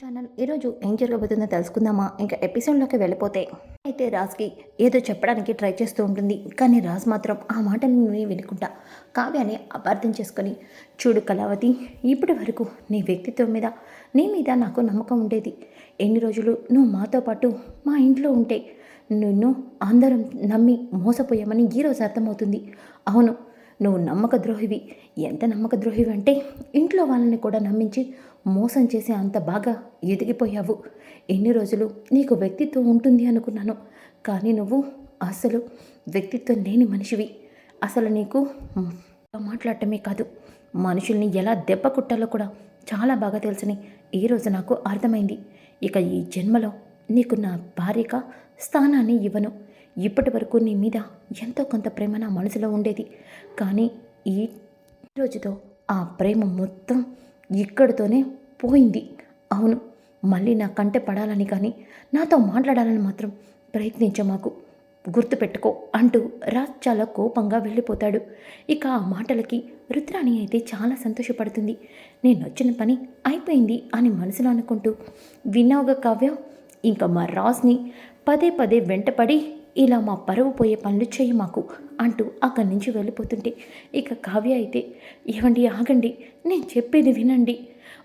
Channel. ఈరోజు ఏం జరగబోతుందో తెలుసుకుందామా? ఇంకా ఎపిసోడ్లోకి వెళ్ళిపోతే. అయితే రాజ్కి ఏదో చెప్పడానికి ట్రై చేస్తూ ఉంటుంది. కానీ రాజ్ మాత్రం ఆ మాటని వినుకుంటా. కావ్యాన్ని అపార్థం చేసుకొని చూడు కళావతి ఇప్పటి వరకు నీ వ్యక్తిత్వం మీద నీ మీద నాకు నమ్మకం ఉండేది. ఎన్ని రోజులు నువ్వు మాతో పాటు మా ఇంట్లో ఉంటే నిన్ను అందరం నమ్మి మోసపోయామని ఈరోజు అర్థమవుతుంది. అవును నువ్వు నమ్మక ద్రోహివి ఎంత నమ్మక ద్రోహివి అంటే ఇంట్లో వాళ్ళని కూడా నమ్మించి మోసం చేసి అంత బాగా ఎదిగిపోయావు. ఎన్ని రోజులు నీకు వ్యక్తిత్వం ఉంటుంది అనుకున్నాను. కానీ నువ్వు అసలు వ్యక్తిత్వం లేని మనిషివి. అసలు నీకు మాట్లాడటమే కాదు. మనుషుల్ని ఎలా దెబ్బ కుట్టాలో కూడా చాలా బాగా తెలుసని ఈరోజు నాకు అర్థమైంది. ఇక ఈ జన్మలో నీకు నా భార్యగా స్థానాన్ని ఇవ్వను. ఇప్పటి వరకు నీ మీద ఎంతో కొంత ప్రేమ నా మనసులో ఉండేది. కానీ ఈ రోజుతో ఆ ప్రేమ మొత్తం ఇక్కడితోనే పోయింది. అవును మళ్ళీ నా కంటే పడాలని కానీ నాతో మాట్లాడాలని మాత్రం ప్రయత్నించ మాకు. గుర్తుపెట్టుకో అంటూ రాజ్ చాలా కోపంగా వెళ్ళిపోతాడు. ఇక ఆ మాటలకి రుద్రాణి అయితే చాలా సంతోషపడుతుంది. నేను వచ్చిన పని అయిపోయింది అని మనసులో అనుకుంటూ విన్నావుగా కావ్యం ఇంకా మా రాజ్ని పదే పదే వెంటపడి ఇలా మా పరువు పోయే పనులు చేయి మాకు అంటూ అక్కడి నుంచి వెళ్ళిపోతుంటే ఇక కావ్య అయితే ఇవ్వండి ఆగండి నేను చెప్పేది వినండి.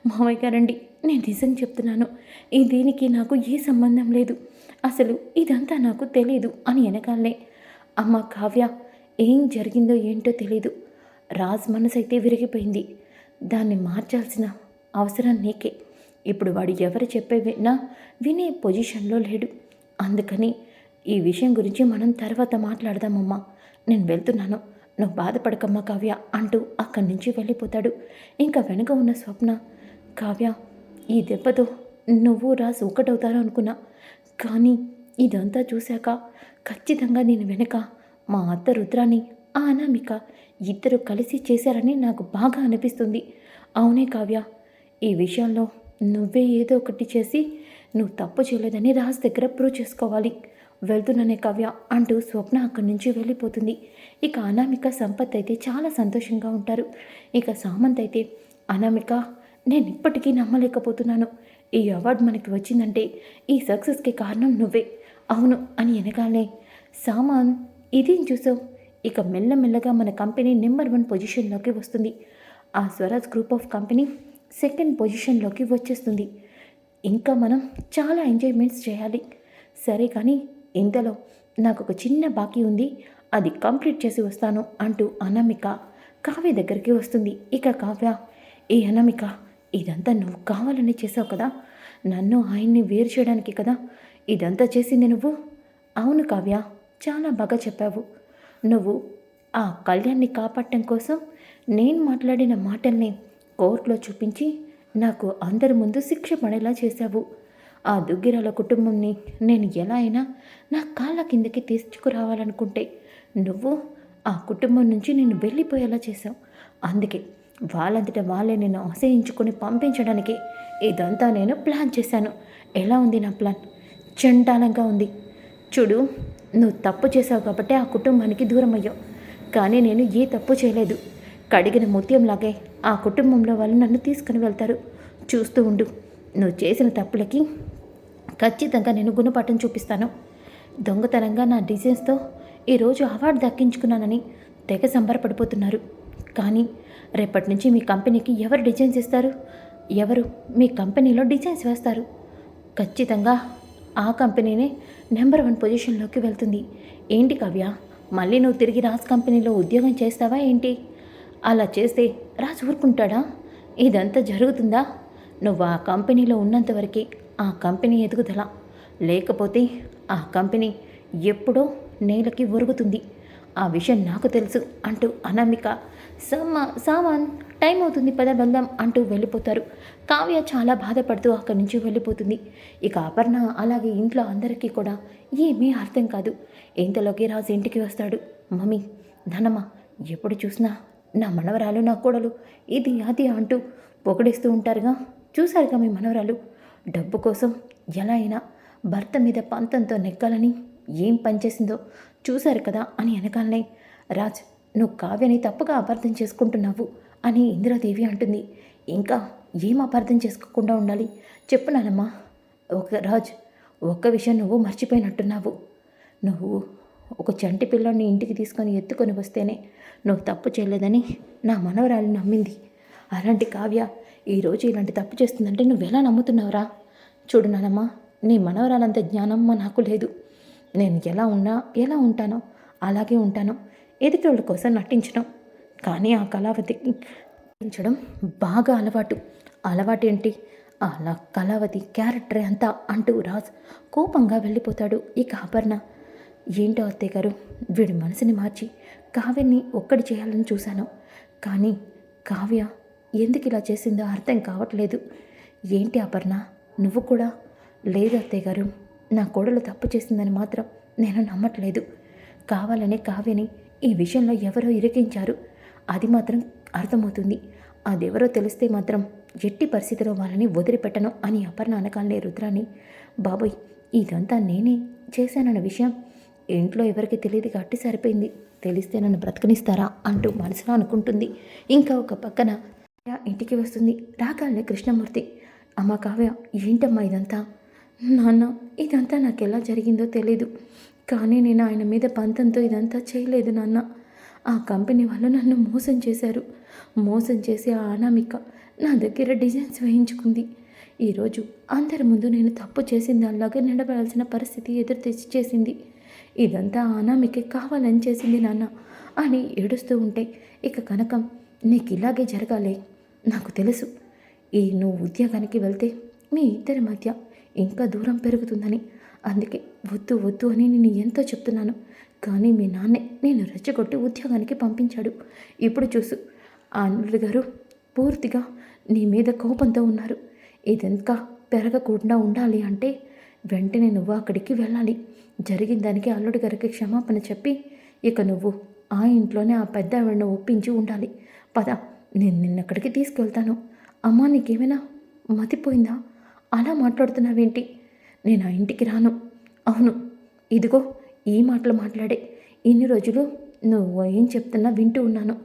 మామయ్య గారండి నేను నిజం చెప్తున్నాను. ఈ దీనికి నాకు ఏ సంబంధం లేదు. అసలు ఇదంతా నాకు తెలియదు అని వెనకాలనే అమ్మ కావ్య ఏం జరిగిందో ఏంటో తెలీదు. రాజ్ మనసు అయితే విరిగిపోయింది. దాన్ని మార్చాల్సిన అవసరం నీకే. ఇప్పుడు వాడు ఎవరు చెప్పే విన్నా వినే పొజిషన్లో లేడు. అందుకని ఈ విషయం గురించి మనం తర్వాత మాట్లాడదామమ్మా. నేను వెళ్తున్నాను. నువ్వు బాధపడకమ్మా కావ్య అంటూ అక్కడి నుంచి వెళ్ళిపోతాడు. ఇంకా వెనుక ఉన్న స్వప్న కావ్య ఈ దెబ్బతో నువ్వు రాసు ఒకటవుతారు అనుకున్నా. కానీ ఇదంతా చూశాక ఖచ్చితంగా నేను వెనుక మా అత్త రుద్రాని ఆ అనామిక ఇద్దరు కలిసి చేశారని నాకు బాగా అనిపిస్తుంది. అవునే కావ్య ఈ విషయంలో నువ్వే ఏదో ఒకటి చేసి నువ్వు తప్పు చేయలేదని రాజు దగ్గర ప్రూవ్ చేసుకోవాలి. వెళ్తున్నానే కవ్య అంటూ స్వప్న అక్కడి నుంచి వెళ్ళిపోతుంది. ఇక అనామిక సంపత్ అయితే చాలా సంతోషంగా ఉంటారు. ఇక సామంత్ అయితే అనామిక నేను ఇప్పటికీ నమ్మలేకపోతున్నాను. ఈ అవార్డు మనకి వచ్చిందంటే ఈ సక్సెస్కి కారణం నువ్వే. అవును అని వెనకాలే సామాన్ ఇదేం చూసావు? ఇక మెల్లమెల్లగా మన కంపెనీ నెంబర్ వన్ పొజిషన్లోకి వస్తుంది. ఆ Swaraj group of company second పొజిషన్లోకి వచ్చేస్తుంది. ఇంకా మనం చాలా ఎంజాయ్మెంట్స్ చేయాలి. సరే కానీ ఇంతలో నాకు ఒక చిన్న బాకీ ఉంది అది కంప్లీట్ చేసి వస్తాను అంటూ అనామిక కావ్య దగ్గరికి వస్తుంది. ఇక కావ్య ఏ అనామిక ఇదంతా నువ్వు కావాలని చేసావు కదా? నన్ను ఆయన్ని వేరు చేయడానికి కదా? ఇదంతా చేసింది నువ్వు? అవును కావ్య చాలా బాగా చెప్పావు. నువ్వు ఆ కళ్యాణ్ని కాపాడటం కోసం నేను మాట్లాడిన మాటల్ని కోర్టులో చూపించి నాకు అందరి ముందు శిక్ష పడేలా చేశావు. ఆ దుగ్గిరాల కుటుంబంని నేను ఎలా అయినా నా కాళ్ళ కిందకి తీసుకురావాలనుకుంటే నువ్వు ఆ కుటుంబం నుంచి నేను వెళ్ళిపోయేలా చేశావు. అందుకే వాళ్ళంతట వాళ్ళే నేను ఆశయించుకొని పంపించడానికి ఇదంతా నేను ప్లాన్ చేశాను. ఎలా ఉంది నా ప్లాన్? చండాలంగా ఉంది. చూడు నువ్వు తప్పు చేసావు కాబట్టి ఆ కుటుంబానికి దూరం అయ్యావు కానీ నేను ఏ తప్పు చేయలేదు. కడిగిన ముత్యంలాగే ఆ కుటుంబంలో వాళ్ళు నన్ను తీసుకుని వెళ్తారు. చూస్తూ ఉండు నువ్వు చేసిన తప్పులకి ఖచ్చితంగా నేను గుణపాఠం చూపిస్తాను. దొంగతనంగా నా డిజైన్స్తో ఈరోజు అవార్డు దక్కించుకున్నానని తెగ సంబరపడిపోతున్నారు. కానీ రేపటి నుంచి మీ కంపెనీకి ఎవరు డిజైన్స్ ఇస్తారు? ఎవరు మీ కంపెనీలో డిజైన్స్ వేస్తారు? ఖచ్చితంగా ఆ కంపెనీనే నెంబర్ వన్ పొజిషన్లోకి వెళ్తుంది. ఏంటి కావ్య? మళ్ళీ నువ్వు తిరిగి రాజ్ కంపెనీలో ఉద్యోగం చేస్తావా ఏంటి? అలా చేస్తే రాజు ఊరుకుంటాడా? ఇదంతా జరుగుతుందా? నువ్వు ఆ కంపెనీలో ఉన్నంతవరకే ఆ కంపెనీ ఎదుగుదల. లేకపోతే ఆ కంపెనీ ఎప్పుడో నేలకి ఒరుగుతుంది. ఆ విషయం నాకు తెలుసు అంటూ అనామిక సమ్మా సామాన్ టైం అవుతుంది పద వెళ్దాం అంటూ వెళ్ళిపోతారు. కావ్య చాలా బాధపడుతూ అక్కడి నుంచి వెళ్ళిపోతుంది. ఇక అపర్ణ అలాగే ఇంట్లో అందరికీ కూడా ఏమీ అర్థం కాదు. ఇంతలోకి రాజు ఇంటికి వస్తాడు. మమ్మీ ధనమ్మ ఎప్పుడు చూసినా నా మనవరాలు నా కోడలు ఇది అది అంటూ పొగడిస్తూ ఉంటారుగా. చూశారుగా మీ మనవరాలు. డబ్బు కోసం ఎలా అయినా భర్త మీద పంతంతో నెగ్గాలని ఏం పనిచేసిందో చూశారు కదా అని వెనకాలనే రాజ్ నువ్వు కావ్యని తప్పుగా అపార్థం చేసుకుంటున్నావు అని ఇందిరాదేవి అంటుంది. ఇంకా ఏం అపార్థం చేసుకోకుండా ఉండాలి? చెప్పు నానమ్మా. ఒక రాజ్ ఒక్క విషయం నువ్వు మర్చిపోయినట్టున్నావు. నువ్వు ఒక చంటి పిల్లల్ని ఇంటికి తీసుకొని ఎత్తుకొని వస్తేనే నువ్వు తప్పు చేయలేదని నా మనవరాలు నమ్మింది. అలాంటి కావ్య ఈరోజు ఇలాంటి తప్పు చేస్తుందంటే నువ్వెలా నమ్ముతున్నావురా? చూడు నానమ్మా నీ మనవరాలంత జ్ఞానం మా నాకు లేదు. నేను ఎలా ఉన్నా ఎలా ఉంటానో అలాగే ఉంటాను. ఎదుటోళ్ళ కోసం నటించడం కానీ ఆ కళావతికి నటించడం బాగా అలవాటు. అలవాటు ఏంటి అలా కళావతి క్యారెక్టర్ అంతా అంటూ రాజ్ కోపంగా వెళ్ళిపోతాడు ఇక అపర్ణ. ఏంటో అత్తయ్య గారు వీడి మనసుని మార్చి కావ్యని ఒక్కడి చేయాలని చూశాను. కానీ కావ్య ఎందుకు ఇలా చేసిందో అర్థం కావట్లేదు. ఏంటి అపర్ణ? నువ్వు కూడా? లేదు అత్తయ్య గారు నా కోడలు తప్పు చేసిందని మాత్రం నేను నమ్మట్లేదు. కావాలనే కావ్యని ఈ విషయంలో ఎవరో ఇరికించారు. అది మాత్రం అర్థమవుతుంది. అదెవరో తెలిస్తే మాత్రం ఎట్టి పరిస్థితిలో వాళ్ళని వదిలిపెట్టను అని అపర్ణ అనకాలనే రుద్రాని బాబోయ్ ఇదంతా నేనే చేశానన్న విషయం ఇంట్లో ఎవరికి తెలియదు కాబట్టి సరిపోయింది. తెలిస్తే నన్ను బ్రతకనిస్తారా? అంటూ మనసులో అనుకుంటుంది. ఇంకా ఒక పక్కన ఇంటికి వస్తుంది. రాగానే కృష్ణమూర్తి అమ్మ కావ్య ఏంటమ్మా ఇదంతా? నాన్న ఇదంతా నాకు ఎలా జరిగిందో తెలీదు. కానీ నేను ఆయన మీద పంతంతో ఇదంతా చేయలేదు నాన్న. ఆ కంపెనీ వాళ్ళు నన్ను మోసం చేశారు. మోసం చేసి ఆ అనామిక నా దగ్గర డిజైన్స్ వేయించుకుంది. ఈరోజు అందరి ముందు నేను తప్పు చేసింది దానిలాగా నిలబడాల్సిన పరిస్థితి ఎదురు తెచ్చి చేసింది. ఇదంతా అనామికే కావాలని చేసింది నాన్న అని ఏడుస్తూ ఉంటే ఇక కనకం నీకు ఇలాగే జరగాలి. నాకు తెలుసు. ఈ నువ్వు ఉద్యోగానికి వెళ్తే మీ ఇద్దరి మధ్య ఇంకా దూరం పెరుగుతుందని. అందుకే వద్దు వద్దు అని నేను ఎంతో చెప్తున్నాను. కానీ మీ నాన్నే నేను రెచ్చగొట్టి ఉద్యోగానికి పంపించాడు. ఇప్పుడు చూసు. ఆ గారు పూర్తిగా నీ మీద కోపంతో ఉన్నారు. ఇదంతా పెరగకుండా ఉండాలి అంటే వెంటనే నువ్వు అక్కడికి వెళ్ళాలి. జరిగిన దానికి అల్లుడి గారికి క్షమాపణ చెప్పి ఇక నువ్వు ఆ ఇంట్లోనే ఆ పెద్ద ఆవిడను ఒప్పించి ఉండాలి. పద. నేను నిన్నక్కడికి తీసుకెళ్తాను. అమ్మా నీకేమైనా మతిపోయిందా? అలా మాట్లాడుతున్నావేంటి? నేను ఆ ఇంటికి రాను. అవును ఇదిగో ఈ మాటలు మాట్లాడే. ఇన్ని రోజులు నువ్వు ఏం చెప్తున్నా వింటూ ఉన్నాను.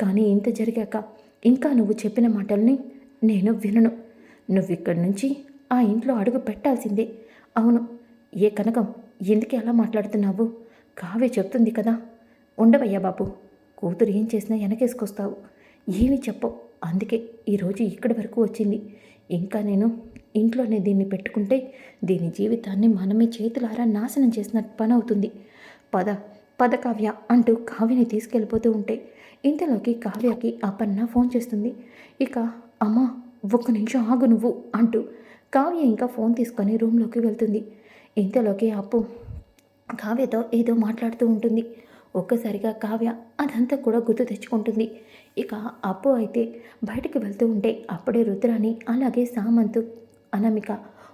కానీ ఇంత జరిగాక ఇంకా నువ్వు చెప్పిన మాటల్ని నేను వినను. నువ్వు ఇక్కడి నుంచి ఆ ఇంట్లో అడుగు పెట్టాల్సిందే. అవును ఏ కనకం ఎందుకు ఎలా మాట్లాడుతున్నావు? కావ్య చెప్తుంది కదా. ఉండవయ్యా బాబు కూతురు ఏం చేసినా వెనకేసుకొస్తావు. ఏమీ చెప్పవు. అందుకే ఈరోజు ఇక్కడి వరకు వచ్చింది. ఇంకా నేను ఇంట్లోనే దీన్ని పెట్టుకుంటే దీని జీవితాన్ని మనమే చేతులారా నాశనం చేసినట్టు పని అవుతుంది. పద పద కావ్య అంటూ కావ్యని తీసుకెళ్ళిపోతూ ఉంటే ఇంతలోకి కావ్యకి అపర్ణ ఫోన్ చేస్తుంది. ఇక అమ్మా ఒక్క నిమిషం ఆగు నువ్వు అంటూ కావ్య ఇంకా ఫోన్ తీసుకొని రూమ్లోకి వెళ్తుంది. ఇంతలోకి అప్పు కావ్యతో ఏదో మాట్లాడుతూ ఉంటుంది. ఒక్కసారిగా కావ్య అదంతా కూడా గుర్తు తెచ్చుకుంటుంది. ఇక అప్పు అయితే బయటికి వెళ్తూ ఉంటే అప్పుడే రుద్రాని అలాగే సామంతు అనామిక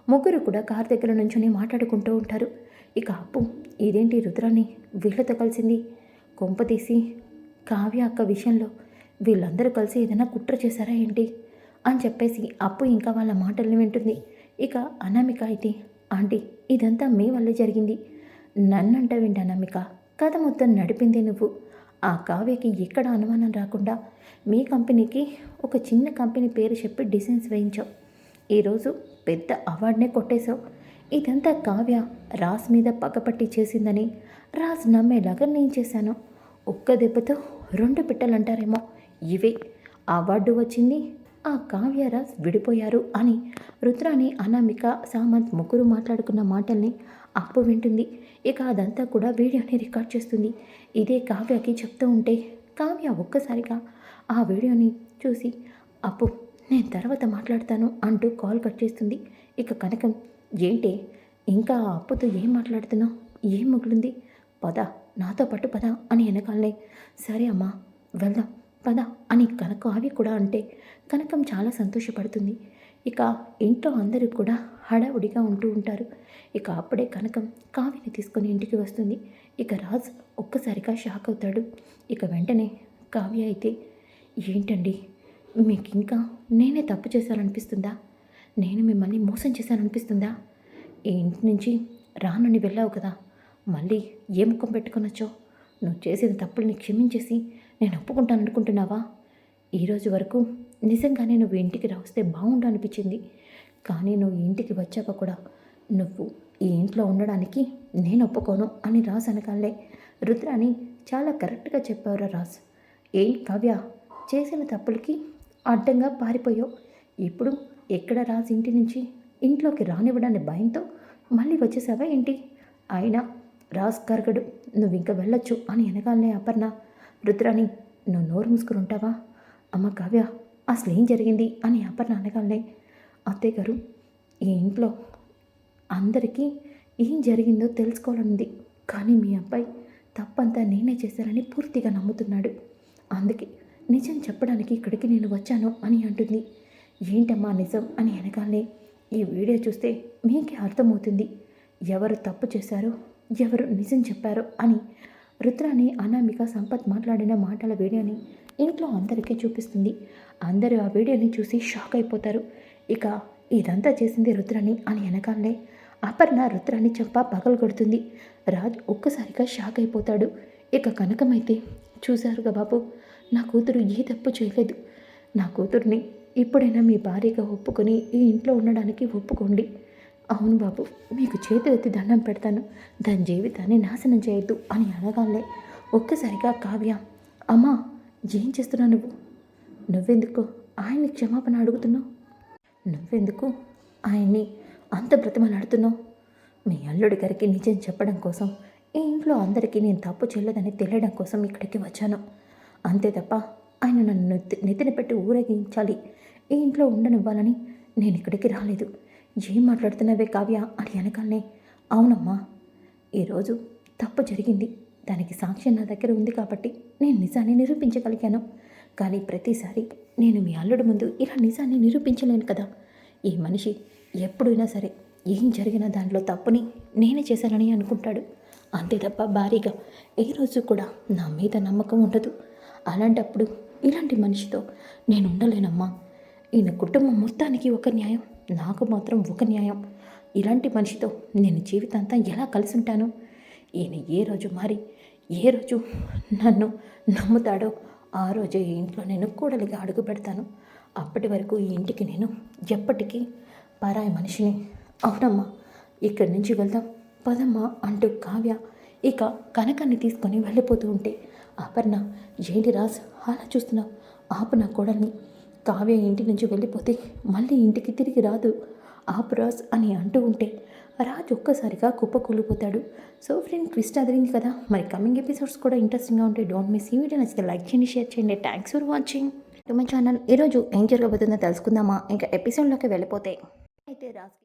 ముగ్గురు కూడా కారు దగ్గర నుంచొని మాట్లాడుకుంటూ ఉంటారు. ఇక అప్పు ఇదేంటి రుద్రాని? వీళ్ళతో కలిసింది? కొంప తీసి కావ్య అక్క విషయంలో వీళ్ళందరూ కలిసి ఏదైనా కుట్ర చేశారా ఏంటి? అని చెప్పేసి అప్పు ఇంకా వాళ్ళ మాటల్ని వింటుంది. ఇక అనామిక అయితే ఆంటీ ఇదంతా మీ వల్లే జరిగింది. నన్నంటావేంటి అనామిక. కథ మొత్తం నడిపింది నువ్వు. ఆ కావ్యకి ఎక్కడ అనుమానం రాకుండా మీ కంపెనీకి ఒక చిన్న కంపెనీ పేరు చెప్పి డిజైన్స్ వేయించావు. ఈరోజు పెద్ద అవార్డునే కొట్టేశావు. ఇదంతా కావ్య రాస్ మీద పగపట్టి చేసిందని రాజ్ నమ్మేలాగా నేను చేశాను. ఒక్క దెబ్బతో రెండు పిట్టలంటారేమో. ఇవే అవార్డు వచ్చింది ఆ కావ్యరాజ్ విడిపోయారు అని రుద్రాని అనామిక సామంత్ ముగ్గురు మాట్లాడుకున్న మాటల్ని అప్పు వింటుంది. ఇక అదంతా కూడా వీడియోని రికార్డ్ చేస్తుంది. ఇదే కావ్యకి చెప్తూ ఉంటే కావ్య ఒక్కసారిగా ఆ వీడియోని చూసి అప్పు నేను తర్వాత మాట్లాడతాను అంటూ కాల్ కట్ చేస్తుంది. ఇక కనకం ఏంటి ఇంకా ఆ అప్పుతో ఏం మాట్లాడుతున్నావు? ఏం మిగిలింది? పద నాతో పాటు పద అని వెనకాలనే సరే అమ్మా వెళ్దాం పద అని కనక అవి కూడా అంటే కనకం చాలా సంతోషపడుతుంది. ఇక ఇంట్లో అందరూ కూడా హడావుడిగా ఉంటూ ఉంటారు. ఇక అప్పుడే కనకం కావిని తీసుకొని ఇంటికి వస్తుంది. ఇక రాజ్ ఒక్కసారిగా షాక్ అవుతాడు. ఇక వెంటనే కావ్య అయితే ఏంటండి? మీకు ఇంకా నేనే తప్పు చేశాననిపిస్తుందా? నేను మిమ్మల్ని మోసం చేశాననిపిస్తుందా? ఈ ఇంటి నుంచి రానని వెళ్ళావు కదా మళ్ళీ ఏ ముఖం పెట్టుకొనొచ్చో నువ్వు చేసిన తప్పుల్ని క్షమించేసి నేను ఒప్పుకుంటాను అనుకుంటున్నావా ఈరోజు వరకు నిజంగానే నువ్వు ఇంటికి రాస్తే బాగుండు అనిపించింది. కానీ నువ్వు ఇంటికి వచ్చాక కూడా నువ్వు ఈ ఇంట్లో ఉండడానికి నేను ఒప్పుకోను అని రాజ్ అనగానే రుద్రాని చాలా కరెక్ట్గా చెప్పావురా రాజ్. ఏం కావ్య? చేసిన తప్పులకి అడ్డంగా పారిపోయావు. ఇప్పుడు ఎక్కడ రాజ్ ఇంటి నుంచి ఇంట్లోకి రానివ్వడాన్ని భయంతో మళ్ళీ వచ్చేసావా ఏంటి? అయినా రాజ్ కరగడు నువ్వు ఇంకా వెళ్ళొచ్చు అని అనగానే అపర్ణ రుద్రాని నువ్వు నోరు మూసుకుని ఉంటావా? అమ్మ కావ్య అసలు ఏం జరిగింది? అని అపర్ణ అనగానే అత్తయ్య గారు ఈ ఇంట్లో అందరికీ ఏం జరిగిందో తెలుసుకోవాలనుంది. కానీ మీ అబ్బాయి తప్పంతా నేనే చేశానని పూర్తిగా నమ్ముతున్నాడు. అందుకే నిజం చెప్పడానికి ఇక్కడికి నేను వచ్చాను అని అంటుంది. ఏంటమ్మా నిజం అని అనగానే ఈ వీడియో చూస్తే మీకే అర్థమవుతుంది. ఎవరు తప్పు చేశారో ఎవరు నిజం చెప్పారో అని రుద్రాని అనామిక సంపత్ మాట్లాడిన మాటల వీడియోని ఇంట్లో అందరికీ చూపిస్తుంది. అందరూ ఆ వీడియోని చూసి షాక్ అయిపోతారు. ఇక ఇదంతా చేసింది రుద్రాణి అని వెనకాలే అపర్ణ రుద్రాన్ని చెంప పగలు కొడుతుంది. రాజ్ ఒక్కసారిగా షాక్ అయిపోతాడు. ఇక కనకమైతే చూశారుగా బాబు నా కూతురు ఏ తప్పు చేయలేదు. నా కూతుర్ని ఇప్పుడైనా మీ భార్యగా ఒప్పుకొని ఈ ఇంట్లో ఉండడానికి ఒప్పుకోండి. అవును బాబు మీకు చేతి ఎత్తి దండం పెడతాను. దాని జీవితాన్ని నాశనం చేయొద్దు అని అనగానే ఒక్కసారిగా కావ్య అమ్మా ఏం చేస్తున్నావు నువ్వు? నువ్వెందుకు? ఆయన్ని క్షమాపణ అడుగుతున్నావు? నువ్వెందుకు? ఆయన్ని అంత బ్రతిమలాడుతున్నావు? మీ అల్లుడి గారికి నిజం చెప్పడం కోసం ఈ ఇంట్లో అందరికీ నేను తప్పు చేయలేదని తెలియడం కోసం ఇక్కడికి వచ్చాను. అంతే తప్ప ఆయన నన్ను నెత్తిన పెట్టి ఊరేగించాలి. ఈ ఇంట్లో ఉండనివ్వాలని నేను ఇక్కడికి రాలేదు. ఏం మాట్లాడుతున్నావే కావ్య అని అనగానే అవునమ్మా ఈరోజు తప్పు జరిగింది. దానికి సాక్ష్యం నా దగ్గర ఉంది కాబట్టి నేను నిజాన్ని నిరూపించగలిగాను. కానీ ప్రతిసారి నేను మీ అల్లుడు ముందు ఇలా నిజాన్ని నిరూపించలేను కదా. ఈ మనిషి ఎప్పుడైనా సరే ఏం జరిగినా దాంట్లో తప్పుని నేనే చేశానని అనుకుంటాడు. అంతే తప్ప భారీగా ఏ రోజు కూడా నా మీద నమ్మకం ఉండదు. అలాంటప్పుడు ఇలాంటి మనిషితో నేను ఉండలేనమ్మా. ఈయన కుటుంబం మొత్తానికి ఒక న్యాయం నాకు మాత్రం ఒక న్యాయం. ఇలాంటి మనిషితో నేను జీవితాంతం ఎలా కలిసి ఉంటాను ఈయన ఏ రోజు మారి ఏ రోజు నన్ను నమ్ముతాడో ఆ రోజే ఈ ఇంట్లో నేను కూడలిగా అడుగు పెడతాను. అప్పటి వరకు ఈ ఇంటికి నేను ఎప్పటికీ పరాయి మనిషిని. అవునమ్మా ఇక్కడి నుంచి వెళ్దాం. పదమ్మా అంటూ కావ్య ఇక కనకాన్ని తీసుకొని వెళ్ళిపోతూ ఉంటే అపర్ణ ఏంటి రాజ్ అలా చూస్తున్నావు? ఆపు నా కోడల్ని. కావ్య ఇంటి నుంచి వెళ్ళిపోతే మళ్ళీ ఇంటికి తిరిగి రాదు. ఆపు రాజ్ అని అంటూ ఉంటే రాజ్ ఒక్కసారిగా కుప్పకూలిపోతాడు సో ఫ్రెండ్ ట్విస్ట్ అదిరింది కదా? మరి కమింగ్ ఎపిసోడ్స్ కూడా ఇంట్రెస్టింగ్గా ఉంటాయి డోంట్ మిస్ ఈ వీడియో. నచ్చితే లైక్ చేయండి షేర్ చేయండి. Thanks for watching my channel ఈరోజు ఏం జరగబోతుందో తెలుసుకుందామా? ఇంకా ఎపిసోడ్లోకి వెళ్ళిపోతే. అయితే రాజ్